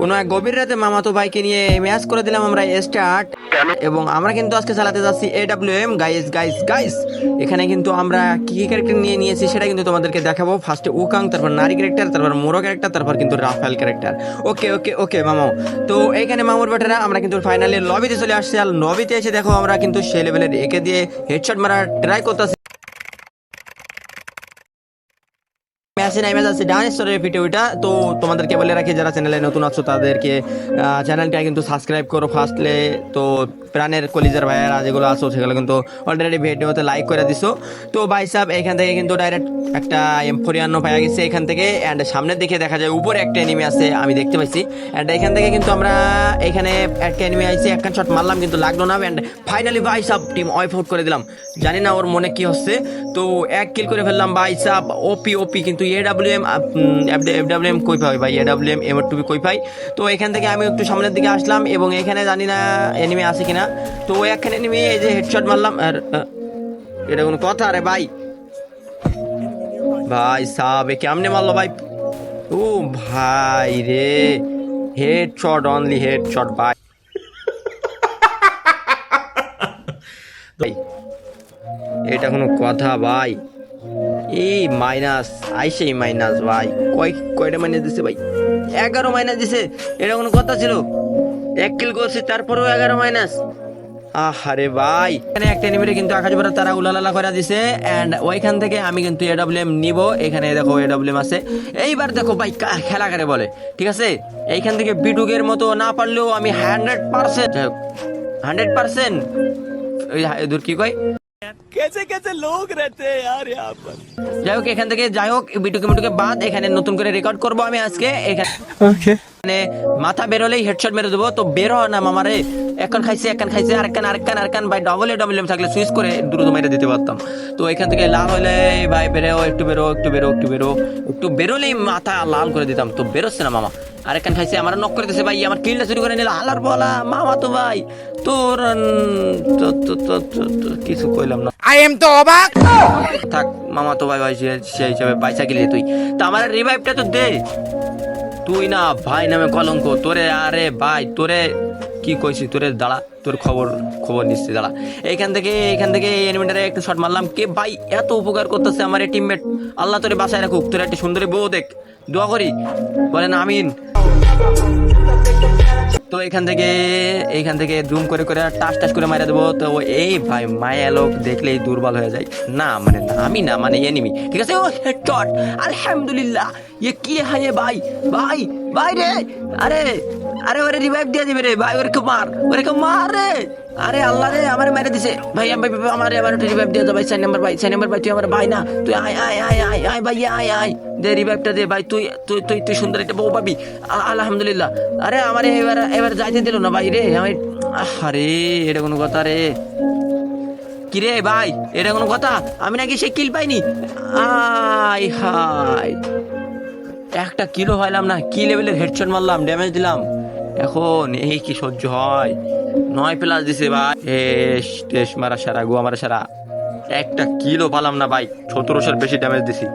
কোনো এক গভীর রাতে মামাতো ভাইকে নিয়ে ম্যাচ করে দিলাম আমরা স্টার্ট। এবং আমরা কিন্তু আজকে চালাতে যাচ্ছি A W M guys guys guys এখানে কিন্তু আমরা কি কি ক্যারেক্টার নিয়ে নিয়েছি সেটা কিন্তু তোমাদেরকে দেখাবো। ফার্স্টে উকাং তারপর নারী ক্যারেক্টার তারপর মোরো ক্যারেক্টার তারপর কিন্তু রাফেল ক্যারেক্টার ওকে ওকে ওকে মামা তো এইখানে মামুর বেটারা আমরা কিন্তু ফাইনালি লবিতে চলে আসছি। আর লবিতে এসে দেখো আমরা কিন্তু সে লেভেলের একে দিয়ে হেডশট মারার ট্রাই করতেছি। ম্যাচে নাইমে যাচ্ছে ডান স্তরের ভিডিওটা তো তোমাদেরকে বলে রাখি যারা চ্যানেলে নতুন আছো তাদেরকে চ্যানেলটা কিন্তু সাবস্ক্রাইব করো ফার্স্টলে তো প্রাণের কলিজার ভাইয়ারা যেগুলো আছো সেগুলো কিন্তু অলরেডি ভিডিওতে লাইক করে দিছো তো ভাই সাহেব এখান থেকে কিন্তু ডাইরেক্ট একটা এম ফোরিয়ান্ন পাওয়া গেছে এখান থেকে অ্যান্ড সামনের দিকে দেখা যায় উপরে একটা এনিমি আছে, আমি দেখতে পাইছি। অ্যান্ড এখান থেকে কিন্তু আমরা এখানে একটা এনিমি আইছে একখান শট মারলাম কিন্তু লাগল না। অ্যান্ড ফাইনালি ভাই সাহেব টিম ওয়াইফ আউট করে দিলাম। জানি না ওর মনে কি হচ্ছে। তো এক কিল করে ফেললাম ভাই সাহেব ওপি ওপি কিন্তু A W M F W M কই পাই ভাই? এ ডাব্লিউ এম টুপি কই পাই? তো এখান থেকে আমি একটু সামনের দিকে আসলাম এবং এখানে জানি না এনিমি আছে কিনা। তো ওই একখানে এনিমি এই যে হেডশট মারলাম আর এটা কোনো কথা রে ভাই? ভাই সাহেব এ কেমনে মারলো ভাই? ও ভাই রে head shot only head shot ভাই, এটা কোনো কথা ভাই। এই মাইনাস আইসে মাইনাস, ভাই। কয়, কয়টা মাইনাস দিছে, ভাই? এগারো মাইনাস দিছে। এটা কোনো কথা ছিল? এক কিল করছে, তারপরেও এগারো মাইনাস। আহারে, ভাই। এখানে একটা এনিমিরে কিন্তু আকাশ ভরা তারা উলালালা করে দিছে এন্ড ওইখান থেকে আমি কিন্তু এডব্লিউএম নিব। এখানে দেখো এডব্লিউএম আছে। এইবার দেখো, ভাই খেলা করে বলে, ঠিক আছে? এইখান থেকে বিটুকের মতো না পারলেও আমি হান্ড্রেড পার্সেন্ট হান্ড্রেড পার্সেন্ট ওই দূর কি কয়? कैसे कैसे लोग रहते हैं यार यहाँ पर যাই হোক এখান থেকে যাই হোক বিটুকে মিটুকে বাদ এখানে নতুন করে রেকর্ড করব আমি আজকে এখানে ओके মানে মাথা বেরোলেই হেডশট মেরে দেবো। তো বেরো না মামারে। এখন খাইছে এখন খাইছে আরেকখান আরেকখান আরেকখান ভাই ডবল এ ডবল এম থাকলে সুইচ করে দ্রুত মেরে দিতে পারতাম। তো এখান থেকে লাল হলে ভাই বেরো একটু বেরো একটু বেরো একটু বেরো। একটু বেরোলেই মাথা লাল করে দিতাম। তো বেরোচ্ছে না মামা। আরেকখান খাইছে? আমার নক করে দিছে ভাই। আমার কিলটা চুরি করে নিল। আলার বলা মামা তো ভাই। তোর কিছু কইলাম না। I am তো অবাক। থাক মামা তো ভাই ভাই সে- সেই হিসাবে পয়সা গেলি তুই। তো আমার রিভাইভটা তো দে। তুই না ভাই নামে কলঙ্ক। তোরে আরে ভাই, তোরে কি কইছি? তোরে দাঁড়া, তোর খবর খবর নিচ্ছি, দাঁড়া। এইখান থেকে এইখান থেকে এনিমিটারে একটু শট মারলাম। কে ভাই, এত উপকার করতেছে আমার এই টিমমেট আল্লাহ তোরে বাসায় রাখুক, তোর একটা সুন্দরী বউ দেখ। দোয়া করি। বলেন আমিন। তো এখান থেকে এইখান থেকে জুম করে করে টাস টাস করে মারা দেবো। তো এই ভাই মায়া লোক দেখলেই দুর্বল হয়ে যায়। না মানে আমি না মানে এনিমি ঠিক আছে? ও হেডশট আলহামদুলিল্লাহ। ইয়ে কি হায়ে ভাই? ভাই ভাই রে! আরে! আরে ওরে রিভাইভ দিয়ে দিবে রে, ভাই, ওরে মার ওরে মার রে। আরে আল্লাহ রে, আমার মেরে দিছে। ভাই, আমি আমার এবার রিভাইভ দিয়ে দাও, ভাই, চার নাম্বার ভাই, চার নাম্বার ভাই, তুই আমার ভাই না। তুই আয় আয় আয় আয় আয়, ভাই, আয় আয়। দে রিভাইভটা দে, ভাই, তুই তুই তুই তুই সুন্দর একটা বউ পাবি। আলহামদুলিল্লাহ। আরে আমার এবার এবার যাইতে দিল না, ভাই রে, আমি আরে এটা কোনো কথা রে। কি রে, ভাই, এটা কোনো কথা? আমি নাকি সে কিল পাইনি? আই হাই একটা কিলো হইলাম না, কি লেভেলের হেডশট মারলাম ড্যামেজ দিলাম। এখন এই কি সহ্য হয়? নয় প্লাস দিছে ভাই। এস মারা সারা গোয়া মারা সারা। একটা কিলো পালাম না ভাই, সতেরোশোর বেশি ড্যামেজ দিছি।